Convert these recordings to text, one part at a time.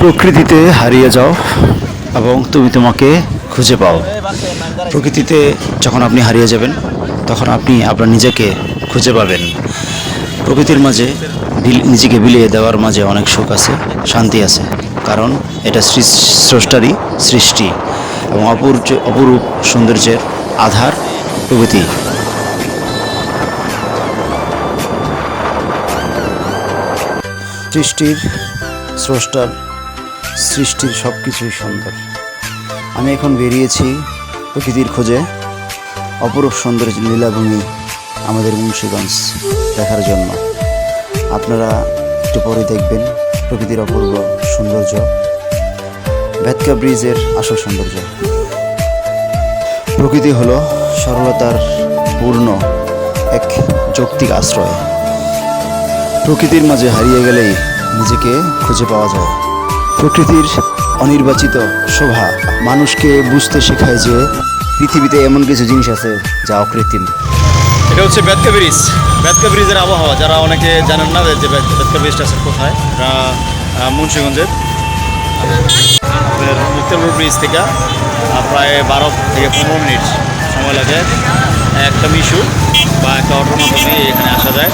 প্রকৃতিতে হারিয়ে যাও এবং তুমি তোমাকে খুঁজে পাও। প্রকৃতিতে যখন আপনি হারিয়ে যাবেন, তখন আপনি আপনার নিজেকে খুঁজে পাবেন। প্রকৃতির মাঝে নিজেকে বিলিয়ে দেওয়ার মাঝে অনেক সুখ আছে, শান্তি আছে। কারণ এটা স্রষ্টারই সৃষ্টি এবং অপূর্য অপরূপ সৌন্দর্যের আধার প্রকৃতি। সৃষ্টির স্রষ্টার সৃষ্টির সব কিছুই সুন্দর। আমি এখন বেরিয়েছি প্রকৃতির খোঁজে। অপরূপ সৌন্দর্য লীলাভূমি আমাদের মুন্সীগঞ্জ দেখার জন্য। আপনারা একটু পরে দেখবেন প্রকৃতির অপূর্ব সৌন্দর্য। ভেতকা ব্রিজের আসল সৌন্দর্য। প্রকৃতি হলো সরলতার পূর্ণ এক যৌক্তিক আশ্রয়। প্রকৃতির মাঝে হারিয়ে গেলেই নিজেকে খুঁজে পাওয়া যায়। প্রকৃতির অনির্বাচিত শোভা। মানুষকে বুঝতে শেখায় যে পৃথিবীতে এমন কিছু জিনিস আছে যা অকৃত্রিম। এটা হচ্ছে বেদকা ব্রিজ। বেদকা ব্রিজের আবহাওয়া। যারা অনেকে জানেন না যে বেদকা ব্রিজটা আছে কোথায়? এটা মুন্সিগঞ্জের। মুক্তারপুর ব্রিজ থেকে প্রায় বারো থেকে পনেরো মিনিট সময় লাগে একটা মিশু বা একটা অটোর মাধ্যমে এখানে আসা যায়।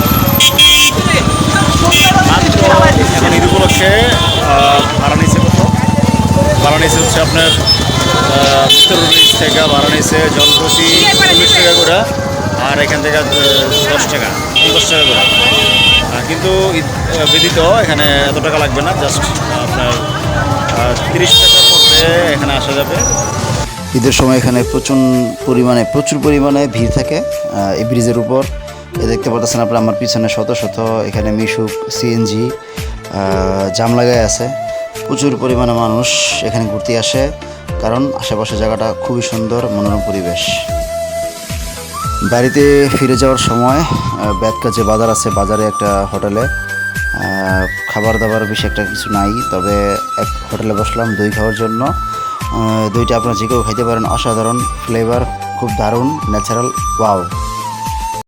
এখন ঈদ উপলক্ষে নিচ্ছে হচ্ছে আপনার আহ, মুক্তারপুর টাকা নিচ্ছে জলপ্রতি চল্লিশ টাকা করে আর এখান থেকে দশ টাকা দশ টাকা করে কিন্তু ব্যতীত এখানে এত টাকা লাগবে না জাস্ট আপনার তিরিশ টাকার মধ্যে এখানে আসা যাবে। ঈদের সময় এখানে প্রচুর পরিমাণে প্রচুর পরিমাণে ভিড় থাকে এই ব্রিজের উপর। দেখতে পাচ্ছেন আপনারা আমার পিছনে শত শত এখানে মিশুক সিএনজি জাম লাগায় আছে। প্রচুর পরিমাণে মানুষ এখানে ঘুরতে আসে, কারণ আশেপাশে জায়গাটা খুবই সুন্দর, মনোরম পরিবেশ। বাড়িতে ফিরে যাওয়ার সময় ব্যাদকা যে বাজার আছে, বাজারে একটা হোটেলে। খাবার দাবার বেশি একটা কিছু নাই, তবে এক হোটেলে বসলাম, দই খাওয়ার জন্য। দইটা আপনারা যে কেউ খাইতে পারেন, অসাধারণ ফ্লেভার খুব দারুণ ন্যাচারাল ওয়াও